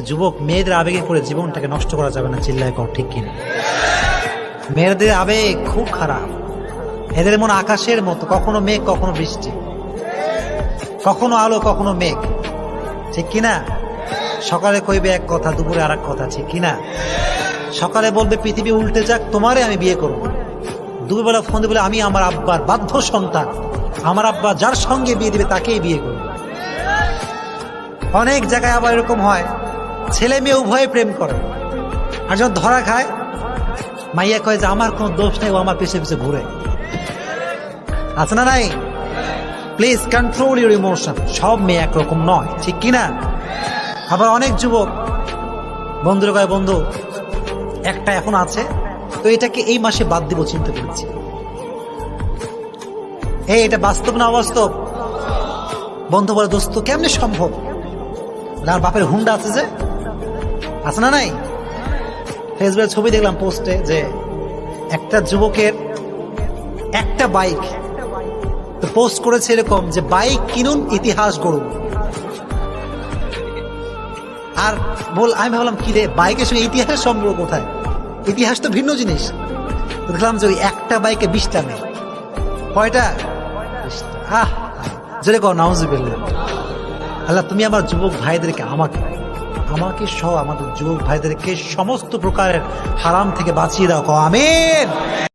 যুবক মেয়েদের আবেগে করে জীবনটাকে নষ্ট করা যাবে না, চিল্লায় কর, ঠিক কিনা? মেয়েদের আবেগ খুব খারাপ। এদের মন আকাশের মতো, কখনো মেঘ, কখনো বৃষ্টি। কখনো আলো, কখনো মেঘ। ঠিক কিনা? সকালে কইবে এক কথা, দুপুরে আর এক কথা, ঠিক কিনা? সকালে বলবে, পৃথিবী উল্টে যাক, তোমারে আমি বিয়ে করব। দুপুরবেলা ফোন বলে, আমি আমার আব্বার বাধ্য সন্তান। আমার আব্বা যার সঙ্গে বিয়ে দিবে, তাকেই বিয়ে করব। অনেক জায়গায় আবার এরকম হয়। ছেলে মেয়ে উভয়ে প্রেম করে। আর যখন ধরা খায়, মাইয়া কয় যে, আমার কোনো দোষ নেই, ও আমার পিছে পিছে ঘুরে। আছে না নাই? প্লিজ কন্ট্রোল ইউর ইমোশন সব মেয়ে একরকম নয়, ঠিক কিনা? আবার অনেক যুবক, বন্ধুর কয় বন্ধু, একটা এখন আছে, তো এটাকে এই মাসে বাদ দিব, চিন্তা করেছি। এই, এটা বাস্তব না অবাস্তব? বন্ধু বলে, দোস্ত, কেমনে সম্ভব? আর বাপের হুন্ডা আছে যে? আছে না নাই? ফেসবুকে ছবি দেখলাম পোস্টে যে একটা যুবকের একটা বাইক পোস্ট করেছে এরকম যে বাইক কিনুন, ইতিহাস গড়ুন। আর বল, আমি ভাবলাম, কি রে বাইকের সঙ্গে ইতিহাসের সম্পর্ক কোথায়? ইতিহাস তো ভিন্ন জিনিস। দেখলাম যে, ওই একটা বাইকে বিশটা নেই। কয়টা। আহ জোরে কর নাউজুবিল্লাহ। আল্লাহ, তুমি আমার যুবক ভাইদেরকে আমাকে আমাকে সহ আমাদের যুবক ভাইদেরকে সমস্ত প্রকারের হারাম থেকে বাঁচিয়ে দাও আমিন।